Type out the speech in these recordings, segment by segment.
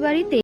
বাড়িতে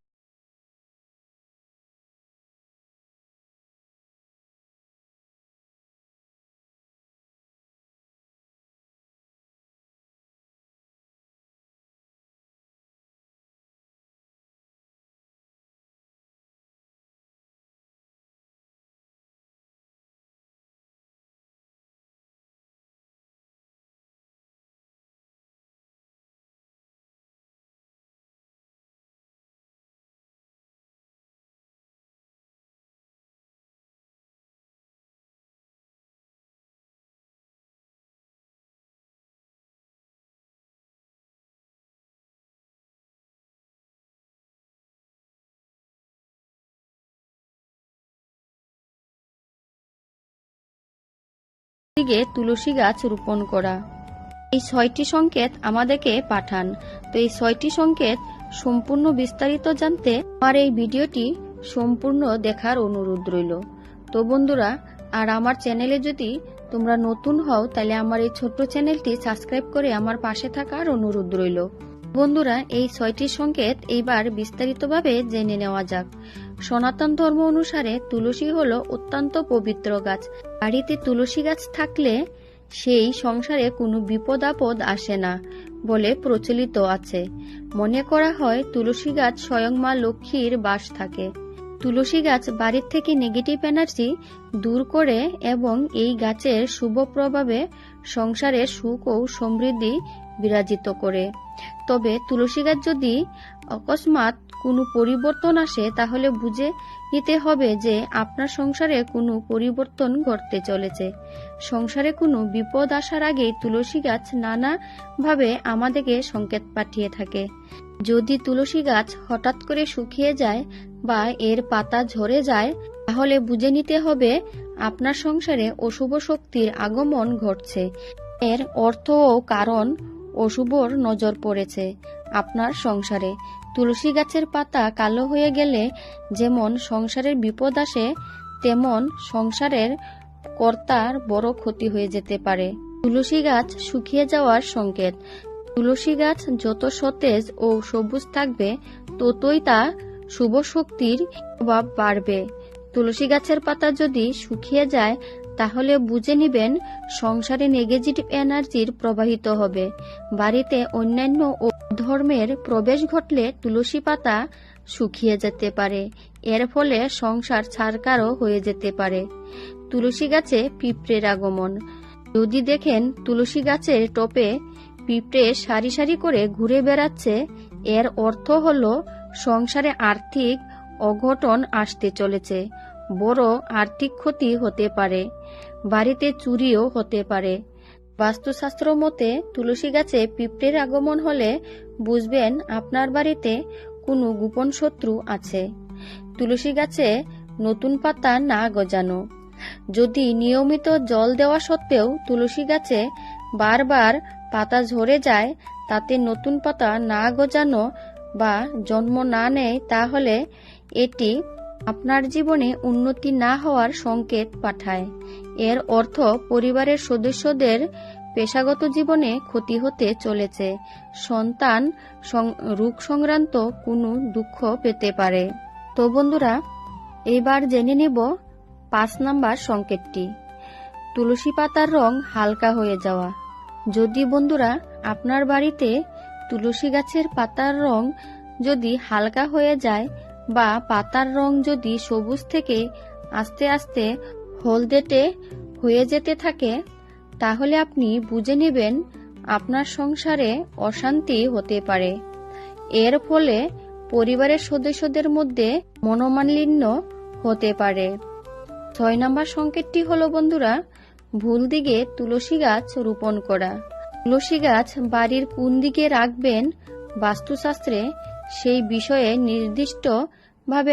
দিকে তুলসী গাছ রোপণ করা। এই ছয়টি সংকেত আমাদেরকে পাঠান। তো এই ছয়টি সংকেত সম্পূর্ণ বিস্তারিত জানতে আমার এই ভিডিওটি সম্পূর্ণ দেখার অনুরোধ রইল। তো বন্ধুরা, আর আমার চ্যানেলে যদি তোমরা নতুন হও, তাহলে আমার এই ছোট্ট চ্যানেলটি সাবস্ক্রাইব করে আমার পাশে থাকার অনুরোধ রইল। বন্ধুরা, এই ছয়টি সংকেত এইবার বিস্তারিতভাবে জেনে নেওয়া যাক। সনাতন ধর্ম অনুসারে তুলসী হল অত্যন্ত পবিত্র গাছ। বাড়িতে তুলসী গাছ থাকলে সেই সংসারে কোনো বিপদ আপদ আসে না বলে প্রচলিত আছে। মনে করা হয় তুলসী গাছ স্বয়ং মা লক্ষ্মীর বাস থাকে। তুলসী গাছ বাড়ির থেকে নেগেটিভ এনার্জি দূর করে এবং এই গাছের শুভ প্রভাবে সংসারে সুখ ও সমৃদ্ধি বিরাজিত করে। তবে তুলসী গাছ যদি অকস্মাৎ কোনো পরিবর্তন আসে, তাহলে বুঝে নিতে হবে যে আপনার সংসারে কোনো পরিবর্তন ঘটতে চলেছে। সংসারে কোনো বিপদ আসার আগেই তুলসী গাছ নানা ভাবে আমাদেরকে সংকেত পাঠিয়ে থাকে। যদি তুলসী গাছ হঠাৎ করে শুকিয়ে যায় বা এর পাতা ঝরে যায়, তাহলে বুঝে নিতে হবে আপনার সংসারে অশুভ শক্তির আগমন ঘটছে। এর অর্থ ও কারণ অশুভর নজর পড়েছে আপনার সংসারে। তুলসী গাছের পাতা কালো হয়ে গেলে যেমন সংসারের বিপদ আসে, তেমন সংসারের কর্তার বড় ক্ষতি হয়ে যেতে পারে। তুলসী গাছ শুকিয়ে যাওয়ার সংকেত। তুলসী গাছ যত সতেজ ও সবুজ থাকবে, ততই তা শুভ শক্তির প্রভাব বাড়বে। তুলসী গাছের পাতা যদি শুকিয়ে যায়, তাহলে বুঝে নিবেন সংসারে নেগেটিভ এনার্জির প্রবাহিত হবে। বাড়িতে অন্যান্য ও ধর্মের প্রবেশ ঘটলে তুলসী পাতা শুকিয়ে যেতে পারে। এর ফলে সংসার ছাড়কারও হয়ে যেতে পারে। তুলসী গাছে পিঁপড়ের আগমন। যদি দেখেন তুলসী গাছের টপে পিঁপড়ে সারি সারি করে ঘুরে বেড়াচ্ছে, এর অর্থ হল সংসারে আর্থিক অঘটন আসতে চলেছে। বড় আর্থিক ক্ষতি হতে পারে, বাড়িতে চুরিও হতে পারে। বাস্তুশাস্ত্র মতে, তুলসী গাছে পিঁপড়ের আগমন হলে বুঝবেন আপনার বাড়িতে কোনো গোপন শত্রু আছে। তুলসী গাছে নতুন পাতা না গজানো। যদি নিয়মিত জল দেওয়া সত্ত্বেও তুলসী গাছে বারবার পাতা ঝরে যায়, তাতে নতুন পাতা না গজানো বা জন্ম না নেয়, তাহলে এটি আপনার জীবনে উন্নতি না হওয়ার সংকেত পাঠায়। এর অর্থ পরিবারের সদস্যদের পেশাগত জীবনে ক্ষতি হতে চলেছে। সন্তান রোগ সংক্রান্ত কোনো দুঃখ পেতে পারে। তো বন্ধুরা, এবার জেনে নেব পাঁচ নাম্বার সংকেতটি। তুলসী পাতার রং হালকা হয়ে যাওয়া। যদি বন্ধুরা, আপনার বাড়িতে তুলসী গাছের পাতার রং যদি হালকা হয়ে যায় বা পাতার রং যদি সবুজ থেকে আস্তে আস্তে হলদেটে হয়ে যেতে থাকে, তাহলে আপনি বুঝে নেবেন আপনার সংসারে অশান্তি হতে পারে। এর ফলে পরিবারের সদস্যদের মধ্যে মনোমালিন্য হতে পারে। ছয় নম্বর সংকেতটি হলো, বন্ধুরা, ভুল দিকে তুলসী গাছ রোপণ করা। তুলসী গাছ বাড়ির কোন দিকে রাখবেন বাস্তুশাস্ত্রে সেই বিষয়ে নির্দিষ্টভাবে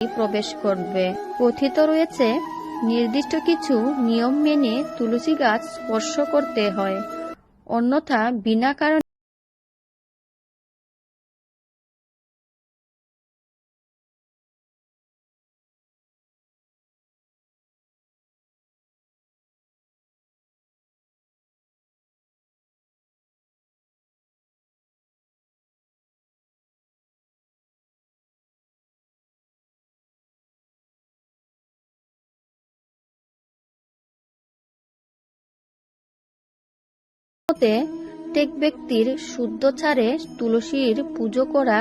প্রবেশ করবে। কথিত রয়েছে, নির্দিষ্ট কিছু নিয়ম মেনে তুলসী গাছ স্পর্শ করতে হয়। অন্যথা বিনা কারণে মতে প্রত্যেক ব্যক্তির শুদ্ধচারে তুলসীর পুজো করা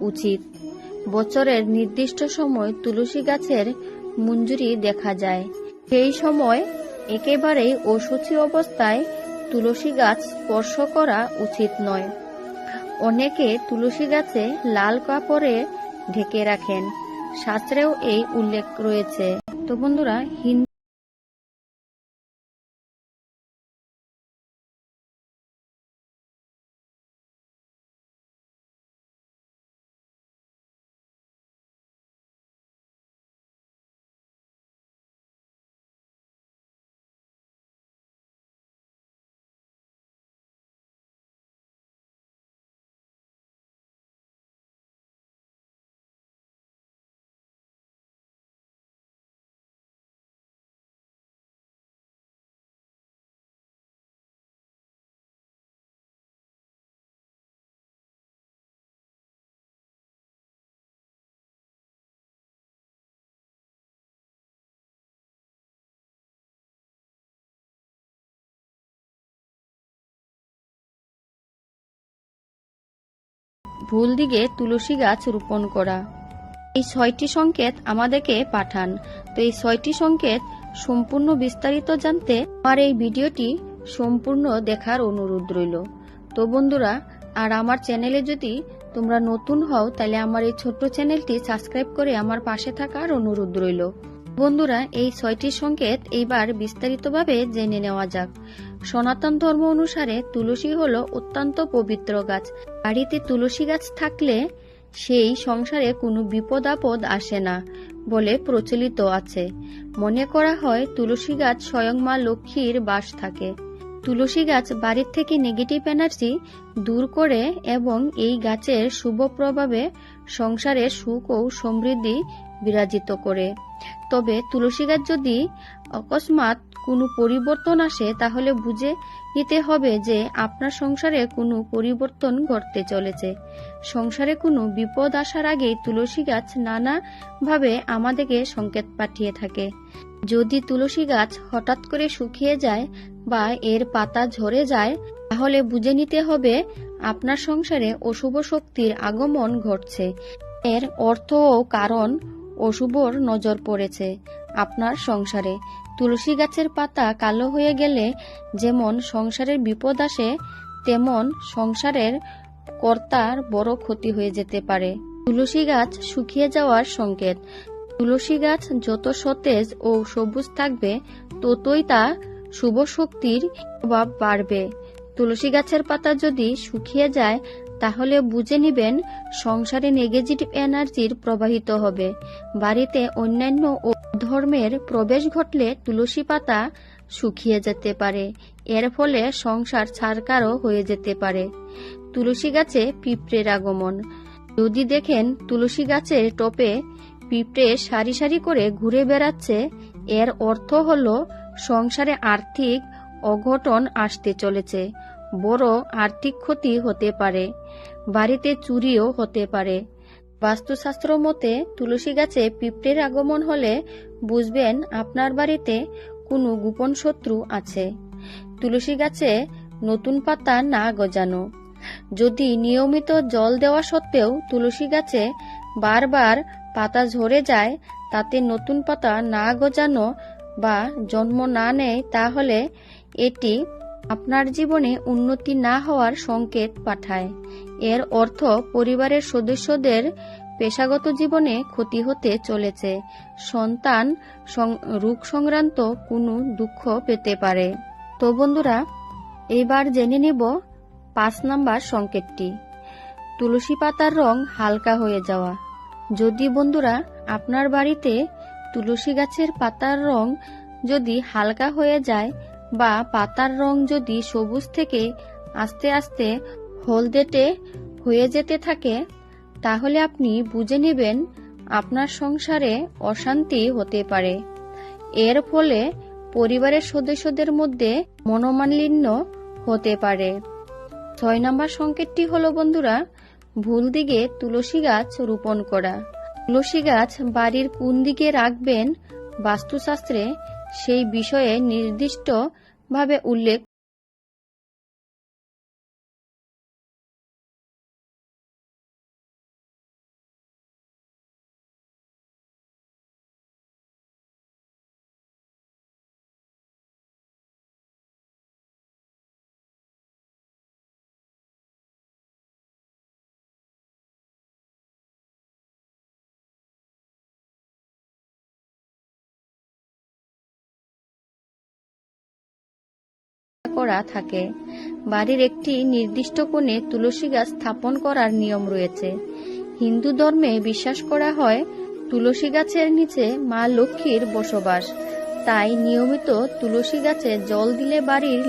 উচিত। বছরের নির্দিষ্ট সময় তুলসী গাছের মঞ্জুরি দেখা যায়। সেই সময় একেবারেই অসুচি অবস্থায় তুলসী গাছ স্পর্শ করা উচিত নয়। অনেকে তুলসী গাছে লাল কাপড়ে ঢেকে রাখেন। শাস্ত্রেও এই উল্লেখ রয়েছে। তো বন্ধুরা হিন্দু ভুল দিকে তুলসী গাছ রোপণ করা। এই ছয়টি সংকেত আমাদেরকে পাঠান। তো এই ছয়টি সংকেত সম্পূর্ণ বিস্তারিত জানতে আমার এই ভিডিওটি সম্পূর্ণ দেখার অনুরোধ রইল। তো বন্ধুরা, আর আমার চ্যানেলে যদি তোমরা নতুন হও, তাহলে আমার এই ছোট্ট চ্যানেলটি সাবস্ক্রাইব করে আমার পাশে থাকার অনুরোধ রইল। বন্ধুরা, এই ছয়টি সংকেত এইবার বিস্তারিতভাবে জেনে নেওয়া যাক। সনাতন ধর্ম অনুসারে তুলসী হলো অত্যন্ত পবিত্র গাছ। বাড়িতে তুলসী গাছ থাকলে সেই সংসারে কোনো বিপদ আপদ আসে না বলে প্রচলিত আছে। মনে করা হয় তুলসী গাছ স্বয়ং মা লক্ষ্মীর বাস থাকে। তুলসী গাছ বাড়ির থেকে নেগেটিভ এনার্জি দূর করে এবং এই গাছের শুভ প্রভাবে সংসারে সুখ ও সমৃদ্ধি বিরাজিত করে। তবে তুলসী গাছ যদি অকস্মাৎ কোনো পরিবর্তন আসে, তাহলে বুঝে নিতে হবে যে আপনার সংসারে কোনো পরিবর্তন ঘটতে চলেছে। সংসারে কোনো বিপদ আসার আগেই তুলসী গাছ নানাভাবে আমাদেরকে সংকেত পাঠিয়ে থাকে। যদি তুলসী গাছ হঠাৎ করে শুকিয়ে যায় বা এর পাতা ঝরে যায়, তাহলে বুঝে নিতে হবে আপনার সংসারে অশুভ শক্তির আগমন ঘটছে। এর অর্থ ও কারণ অশুভর নজর পড়েছে আপনার সংসারে। তুলসী গাছের পাতা কালো হয়ে গেলে যেমন সংসারের বিপদ আসে, তেমন সংসারের কর্তার বড় ক্ষতি হয়ে যেতে পারে। তুলসী গাছ শুকিয়ে যাওয়ার সংকেত। তুলসী গাছ যত সতেজ ও সবুজ থাকবে, ততই তা শুভ শক্তির প্রভাব বাড়বে। তুলসী গাছের পাতা যদি শুকিয়ে যায়, তাহলে বুঝে নিবেন সংসারে নেগেটিভ এনার্জির প্রবাহিত হবে। বাড়িতে অন্যান্য ধর্মের প্রবেশ ঘটলে তুলসী পাতা শুকিয়ে যেতে পারে। এর ফলে সংসার ছাড়কারও হয়ে যেতে পারে। তুলসী গাছে পিঁপড়ের আগমন। যদি দেখেন তুলসী গাছের টপে পিঁপড়ে সারি সারি করে ঘুরে বেড়াচ্ছে, এর অর্থ হল সংসারে আর্থিক অঘটন আসতে চলেছে। বড় আর্থিক ক্ষতি হতে পারে। বাড়িতে চুরিও হতে পারে। বাস্তুশাস্ত্র মতে, তুলসী গাছে পিঁপড়ের আগমন হলে বুঝবেন আপনার বাড়িতে কোনো গোপন শত্রু আছে। তুলসী গাছে নতুন পাতা না গজানো। যদি নিয়মিত জল দেওয়া সত্ত্বেও তুলসী গাছে বারবার পাতা ঝরে যায়, তাতে নতুন পাতা না গজানো বা জন্ম না নেয়, তাহলে এটি আপনার জীবনে উন্নতি না হওয়ার সংকেত পাঠায়। এর অর্থ পরিবারের সদস্যদের পেশাগত জীবনে ক্ষতি হতে চলেছে। সন্তান রোগ সংক্রান্ত কোনো দুঃখ পেতে পারে। তো বন্ধুরা, এইবার জেনে নেব পাঁচ নাম্বার সংকেতটি। তুলসী পাতার রং হালকা হয়ে যাওয়া। যদি বন্ধুরা, আপনার বাড়িতে তুলসী গাছের পাতার রং যদি হালকা হয়ে যায় বা পাতার রং যদি সবুজ থেকে আস্তে আস্তে হলদেটে হয়ে যেতে থাকে, তাহলে আপনি বুঝে নেবেন আপনার সংসারে অশান্তি হতে পারে। এর ফলে পরিবারের সদস্যদের মধ্যে মনোমালিন্য হতে পারে। ছয় নম্বর সংকেতটি হলো, বন্ধুরা, ভুল দিকে তুলসী গাছ রোপণ করা। তুলসী গাছ বাড়ির কোন দিকে রাখবেন বাস্তুশাস্ত্রে সেই বিষয়ে নির্দিষ্ট ভাবে উল্লেখ করা থাকে। বাড়ির একটি নির্দিষ্ট কোণে তুলসী গাছ স্থাপন করার নিয়ম রয়েছে। হিন্দু ধর্মে বিশ্বাস করা হয়, তুলসী গাছের নিচে মা লক্ষ্মীর বসবাস। তাই নিয়মিত তুলসী গাছে জল দিলে বাড়ির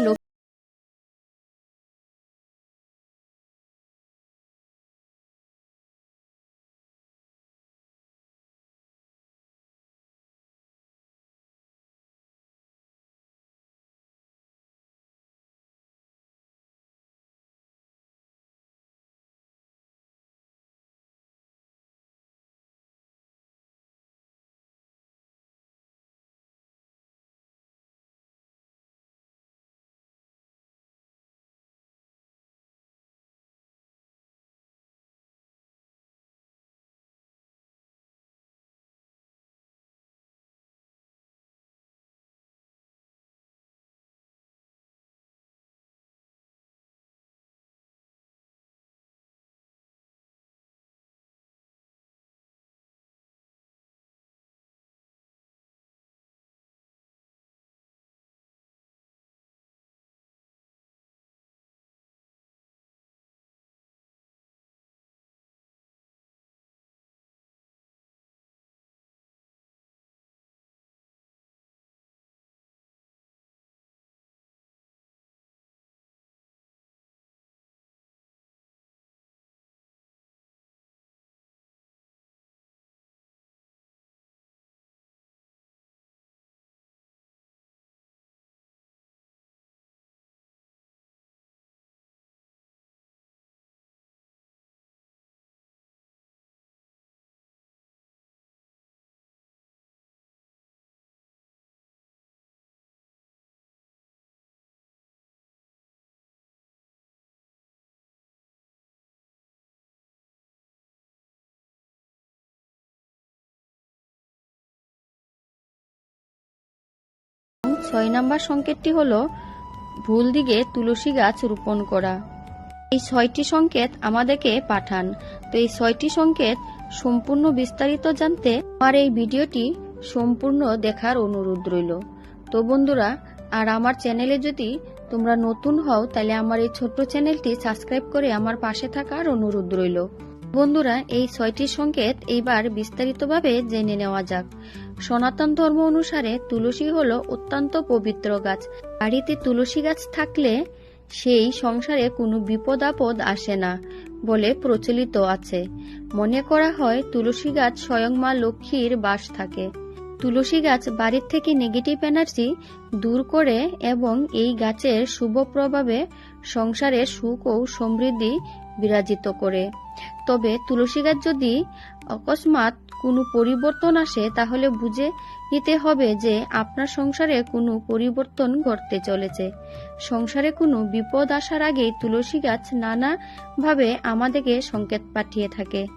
ছয় নম্বর সংকেতটি হল ভুল দিকে তুলসী গাছ রোপণ করা। এই ছয়টি সংকেত আমাদেরকে পাঠান। তো এই ছয়টি সংকেত সম্পূর্ণ বিস্তারিত জানতে আমার এই ভিডিওটি সম্পূর্ণ দেখার অনুরোধ রইল। তো বন্ধুরা, আর আমার চ্যানেলে যদি তোমরা নতুন হও, তাহলে আমার এই ছোট্ট চ্যানেলটি সাবস্ক্রাইব করে আমার পাশে থাকার অনুরোধ রইল। বন্ধুরা, এই ছয়টি সংকেত এইবার বিস্তারিতভাবে জেনে নেওয়া যাক। সনাতন ধর্ম অনুসারে তুলসী হল অত্যন্ত পবিত্র গাছ। বাড়িতে তুলসী গাছ থাকলে সেই সংসারে কোনো বিপদ আপদ আসে না বলে প্রচলিত আছে। মনে করা হয় তুলসী গাছ স্বয়ং মা লক্ষ্মীর বাস থাকে। তুলসী গাছ বাড়ির থেকে নেগেটিভ এনার্জি দূর করে এবং এই গাছের শুভ প্রভাবে সংসারে সুখ ও সমৃদ্ধি বিরাজিত করে। তবে তুলসী গাছ যদি অকস্মাৎ কোনো পরিবর্তন আসে, তাহলে বুঝে নিতে হবে যে আপনার সংসারে কোনো পরিবর্তন ঘটতে চলেছে। সংসারে কোনো বিপদ আসার আগেই তুলসী গাছ নানা ভাবে আমাদেরকে সংকেত পাঠিয়ে থাকে।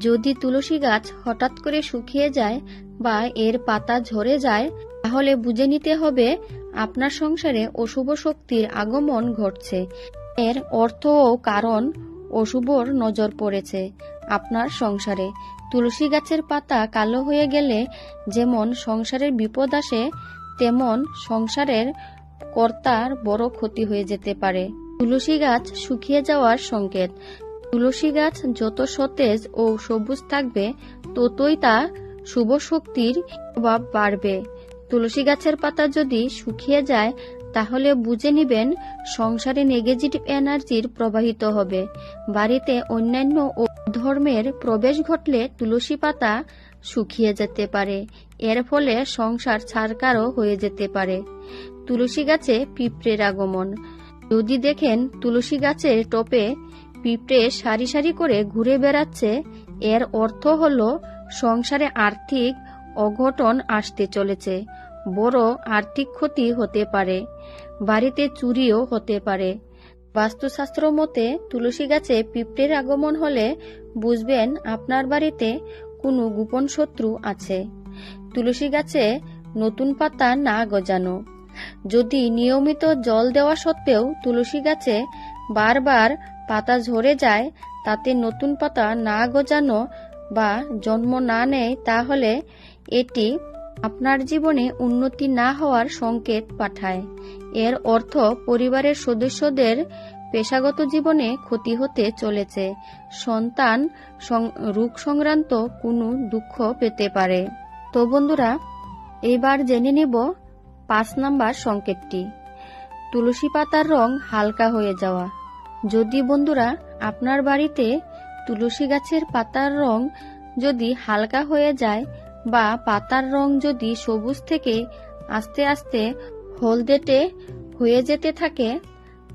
যদি তুলসী গাছ হঠাৎ করে শুকিয়ে যায় বা এর পাতা ঝরে যায়, তাহলে বুঝে নিতে হবে আপনার সংসারে অশুভ শক্তির আগমন ঘটছে। এর অর্থ ও কারণ অশুভর নজর পড়েছে আপনার সংসারে। তুলসী গাছের পাতা কালো হয়ে গেলে যেমন সংসারের বিপদ আসে, তেমন সংসারের কর্তার বড় ক্ষতি হয়ে যেতে পারে। তুলসী গাছ শুকিয়ে যাওয়ার সংকেত। তুলসী গাছ যত সতেজ ও সবুজ থাকবে, ততই তা শুভ শক্তির প্রভাব বাড়বে। তুলসী গাছের পাতা যদি শুকিয়ে যায় তাহলে বুঝে নিবেন সংসারে নেগেটিভ এনার্জির প্রবাহিত হবে। বাড়িতে অন্যান্য ও ধর্মের প্রবেশ ঘটলে তুলসী পাতা শুকিয়ে যেতে পারে। এর ফলে সংসার ছাড়কারও হয়ে যেতে পারে। তুলসী গাছে পিঁপড়ের আগমন। যদি দেখেন তুলসী গাছের টপে পিঁপড়ে সারি সারি করে ঘুরে বেড়াচ্ছে, এর অর্থ হল সংসারে আর্থিক অঘটন আসতে চলেছে। বড় আর্থিক ক্ষতি হতে পারে, বাড়িতে চুরিও হতে পারে। বাস্তুশাস্ত্র মতে, তুলসী গাছে পিঁপড়ের আগমন হলে বুঝবেন আপনার বাড়িতে কোনো গোপন শত্রু আছে। তুলসী গাছে নতুন পাতা না গজানো। যদি নিয়মিত জল দেওয়া সত্ত্বেও তুলসী গাছে বারবার পাতা ঝরে যায়, তাতে নতুন পাতা না গজানো বা জন্ম না নেয়, তাহলে এটি আপনার জীবনে উন্নতি না হওয়ার সংকেত পাঠায়। এর অর্থ পরিবারের সদস্যদের পেশাগত জীবনে ক্ষতি হতে চলেছে। সন্তান রোগ সংক্রান্ত কোনো দুঃখ পেতে পারে। তো বন্ধুরা, এবার জেনে নেব পাঁচ নাম্বার সংকেতটি। তুলসী পাতার রং হালকা হয়ে যাওয়া। যদি বন্ধুরা, আপনার বাড়িতে তুলসী গাছের পাতার রং যদি হালকা হয়ে যায় বা পাতার রং যদি সবুজ থেকে আস্তে আস্তে হলদেটে হয়ে যেতে থাকে,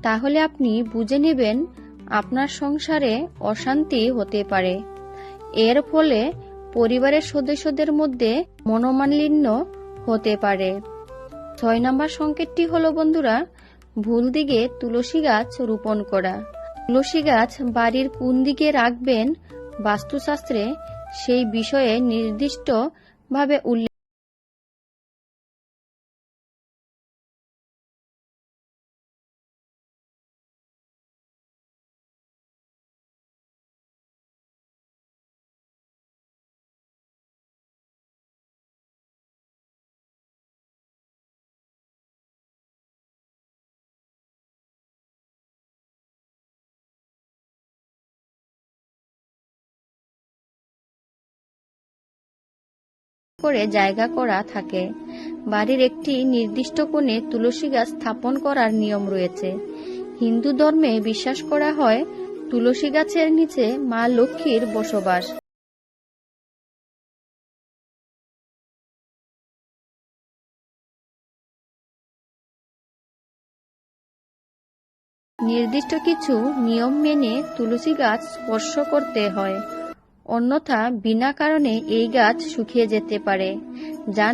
তাহলে আপনি বুঝে নেবেন আপনার সংসারে অশান্তি হতে পারে। এর ফলে পরিবারের সদস্যদের মধ্যে মনোমালিন্য হতে পারে। ছয় নম্বর সংকেতটি হলো, বন্ধুরা, ভুল দিকে তুলসী গাছ রোপণ করা। তুলসী গাছ বাড়ির কোন দিকে রাখবেন বাস্তুশাস্ত্রে সেই বিষয়ে নির্দিষ্টভাবে উল্লেখ করে জায়গা করা থাকে। বাড়ির একটি নির্দিষ্ট কোণে তুলসী গাছ স্থাপন করার নিয়ম রয়েছে। হিন্দু ধর্মে বিশ্বাস করা হয়, তুলসী গাছের নিচে মা লক্ষ্মীর বসবাস। নির্দিষ্ট কিছু নিয়ম মেনে তুলসী গাছ স্পর্শ করতে হয়। অন্যথা বিনা কারণে এই গাছ শুকিয়ে যেতে পারে। যা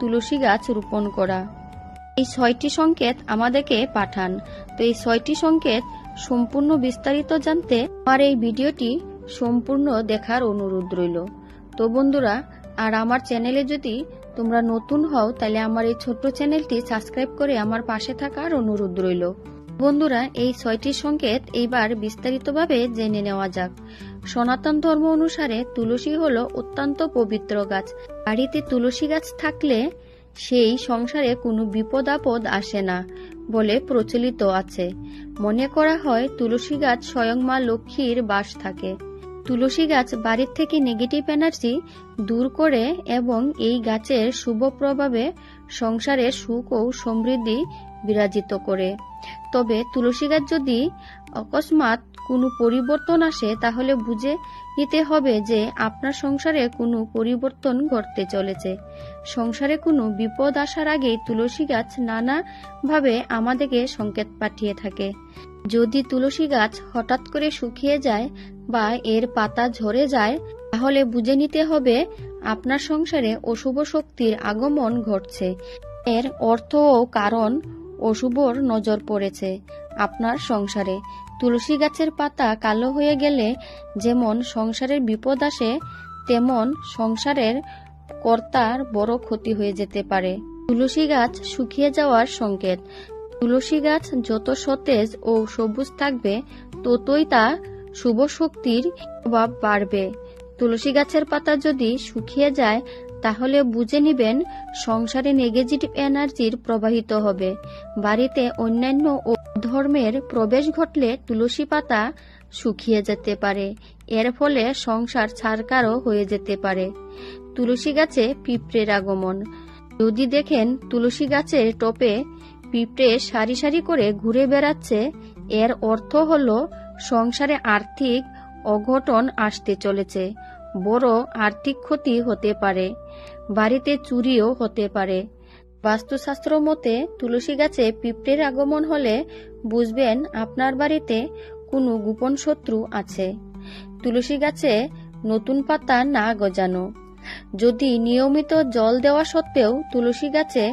তুলসী গাছ রোপণ করা। এই ছয়টি সংকেত আমাদেরকে পাঠান। তো এই ছয়টি সংকেত সম্পূর্ণ বিস্তারিত জানতে আমার এই ভিডিওটি সম্পূর্ণ দেখার অনুরোধ রইল। তো বন্ধুরা, আর আমার চ্যানেলে যদি তোমরা নতুন হও, তাহলে আমার এই ছোট্ট চ্যানেলটি সাবস্ক্রাইব করে আমার পাশে থাকার অনুরোধ রইল। বন্ধুরা, এই ছয়টি সংকেত এইবার বিস্তারিতভাবে জেনে নেওয়া যাক। সনাতন ধর্ম অনুসারে তুলসী হল অত্যন্ত পবিত্র গাছ। বাড়িতে তুলসী গাছ থাকলে সেই সংসারে কোনো বিপদ আপদ আসে না বলে প্রচলিত আছে। মনে করা হয় তুলসী গাছ স্বয়ং মা লক্ষ্মীর বাস থাকে। তুলসী গাছ বাড়ির থেকে নেগেটিভ এনার্জি দূর করে এবং এই গাছের শুভ প্রভাবে সংসারে সুখ ও সমৃদ্ধি বিরাজিত করে। তবে তুলসী গাছ যদি অকস্মাৎ কোনো পরিবর্তন আসে, তাহলে বুঝে নিতে হবে যে আপনার সংসারে কোনো পরিবর্তন ঘটতে চলেছে। সংসারে কোনো বিপদ আসার আগেই তুলসী গাছ নানাভাবে আমাদেরকে সংকেত পাঠিয়ে থাকে। যদি তুলসী গাছ হঠাৎ করে শুকিয়ে যায় বা এর পাতা ঝরে যায়, তাহলে বুঝে নিতে হবে আপনার সংসারে অশুভ শক্তির আগমন ঘটছে। এর অর্থ ও কারণ অশুভর নজর পড়েছে আপনার সংসারে। তুলসী গাছের পাতা কালো হয়ে গেলে যেমন সংসারের বিপদ আসে, তেমন সংসারের কর্তার বড় ক্ষতি হয়ে যেতে পারে। তুলসী গাছ শুকিয়ে যাওয়ার সংকেত। তুলসী গাছ যত সতেজ ও সবুজ থাকবে, ততই তা শুভ শক্তির প্রভাব বাড়বে। তুলসী গাছের পাতা যদি শুকিয়ে যায় তাহলে বুঝে নিবেন সংসারে নেগেটিভ এনার্জির প্রবাহিত হবে। বাড়িতে অন্যান্য ও ধর্মের প্রবেশ ঘটলে তুলসী পাতা শুকিয়ে যেতে পারে। এর ফলে সংসার ছাড়কারও হয়ে যেতে পারে। তুলসী গাছে পিঁপড়ের আগমন। যদি দেখেন তুলসী গাছের টপে পিঁপড়ে সারি সারি করে ঘুরে বেড়াচ্ছে, এর অর্থ হল সংসারে আর্থিক অঘটন আসতে চলেছে। বড় আর্থিক ক্ষতি হতে পারে, বাড়িতে চুরিও হতে পারে। বাস্তুশাস্ত্র মতে, তুলসী গাছে পিঁপড়ের আগমন হলে বুঝবেন আপনার বাড়িতে কোনো গোপন শত্রু আছে। তুলসী গাছে নতুন পাতা না গজানো। যদি নিয়মিত জল দেওয়া সত্ত্বেও তুলসী গাছে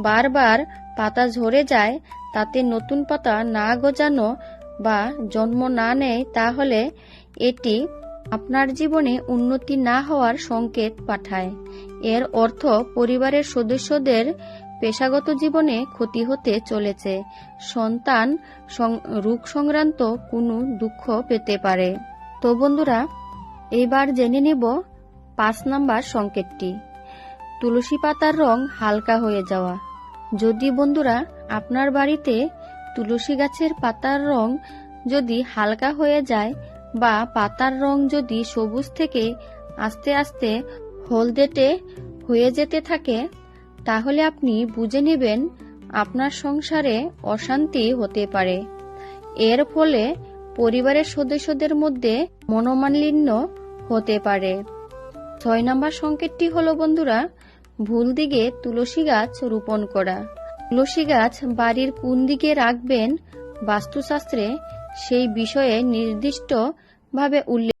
বারবার পাতা ঝরে যায়, তাতে নতুন পাতা না গজানো বা জন্ম না নেয়, তাহলে এটি আপনার জীবনে উন্নতি না হওয়ার সংকেত পাঠায়। এর অর্থ পরিবারের সদস্যদের পেশাগত জীবনে ক্ষতি হতে চলেছে। সন্তান রোগ সংক্রান্ত কোনো দুঃখ পেতে পারে। তো বন্ধুরা, এইবার জেনে নেব পাঁচ নাম্বার সংকেতটি। তুলসী পাতার রং হালকা হয়ে যাওয়া। যদি বন্ধুরা, আপনার বাড়িতে তুলসী গাছের পাতার রং যদি হালকা হয়ে যায় বা পাতার রং যদি সবুজ থেকে আস্তে আস্তে হলদেটে হয়ে যেতে থাকে, তাহলে আপনি বুঝে নেবেন আপনার সংসারে অশান্তি হতে পারে। এর ফলে পরিবারের সদস্যদের মধ্যে মনোমালিন্য হতে পারে। ছয় নম্বর সংকেতটি হলো, বন্ধুরা, ভুল দিকে তুলসী গাছ রোপণ করা। তুলসী গাছ বাড়ির কোন দিকে রাখবেন বাস্তুশাস্ত্রে সেই বিষয়ে নির্দিষ্টভাবে উল্লেখ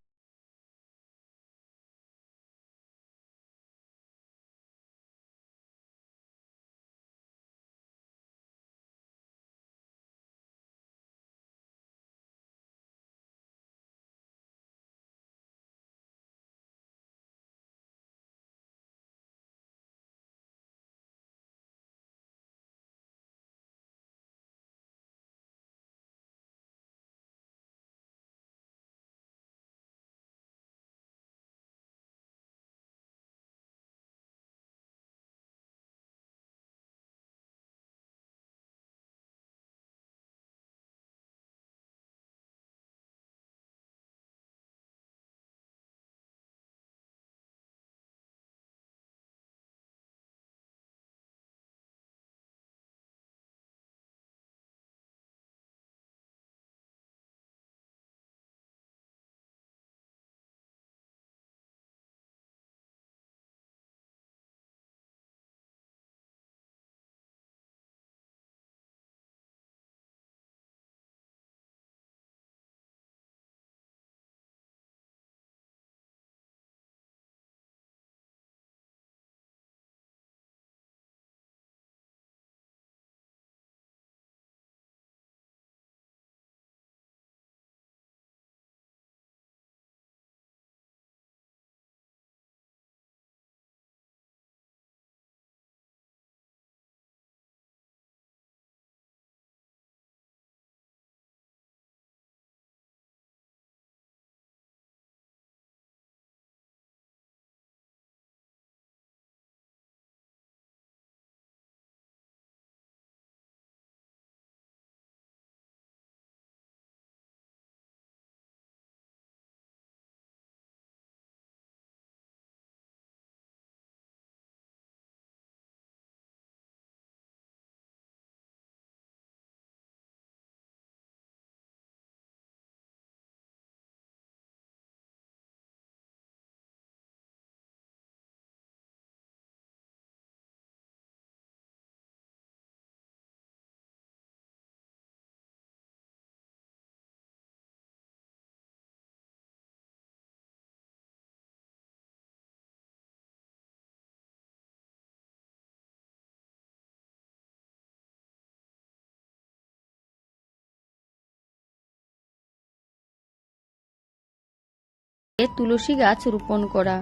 তুলসী গাছ রোপণ করা।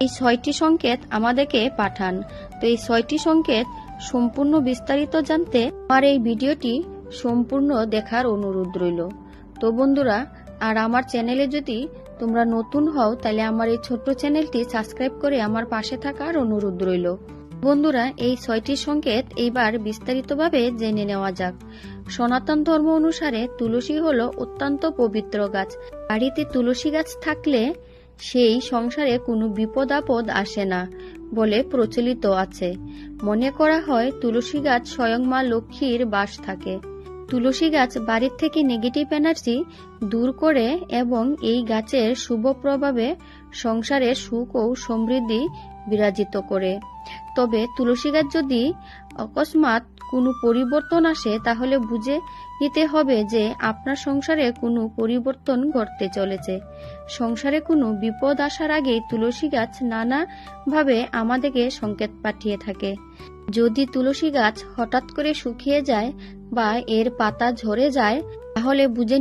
এই ছয়টি সংকেত আমাদেরকে পাঠান। তো এই ছয়টি সংকেত সম্পূর্ণ বিস্তারিত জানতে আমার এই ভিডিওটি সম্পূর্ণ দেখার অনুরোধ রইল। তো বন্ধুরা, আর আমার চ্যানেলে যদি তোমরা নতুন হও, তাহলে আমার এই ছোট্ট চ্যানেলটি সাবস্ক্রাইব করে আমার পাশে থাকার অনুরোধ রইল। বন্ধুরা, এই ছয়টি সংকেত এইবার বিস্তারিতভাবে জেনে নেওয়া যাক। সনাতন ধর্ম অনুসারে তুলসী হলো অত্যন্ত পবিত্র গাছ। বাড়িতে তুলসী গাছ থাকলে সেই সংসারে কোনো বিপদ আপদ আসে না বলে প্রচলিত আছে। মনে করা হয় তুলসী গাছ স্বয়ং মা লক্ষ্মীর বাস থাকে। তুলসী গাছ বাড়ির থেকে নেগেটিভ এনার্জি দূর করে এবং এই গাছের শুভ প্রভাবে সংসারে সুখ ও সমৃদ্ধি বিরাজিত করে। তবে তুলসী গাছ যদি অকস্মাৎ কোনো পরিবর্তন আসে, তাহলে বুঝে নিতে হবে যে আপনার সংসারে কোনো পরিবর্তন ঘটতে চলেছে। সংসারে কোনো বিপদ আসার আগেই তুলসী গাছ নানাভাবে আমাদেরকে সংকেত পাঠিয়ে থাকে। যদি তুলসী গাছ হঠাৎ করে শুকিয়ে যায় বা এর পাতা ঝরে যায়, তাহলে বুঝে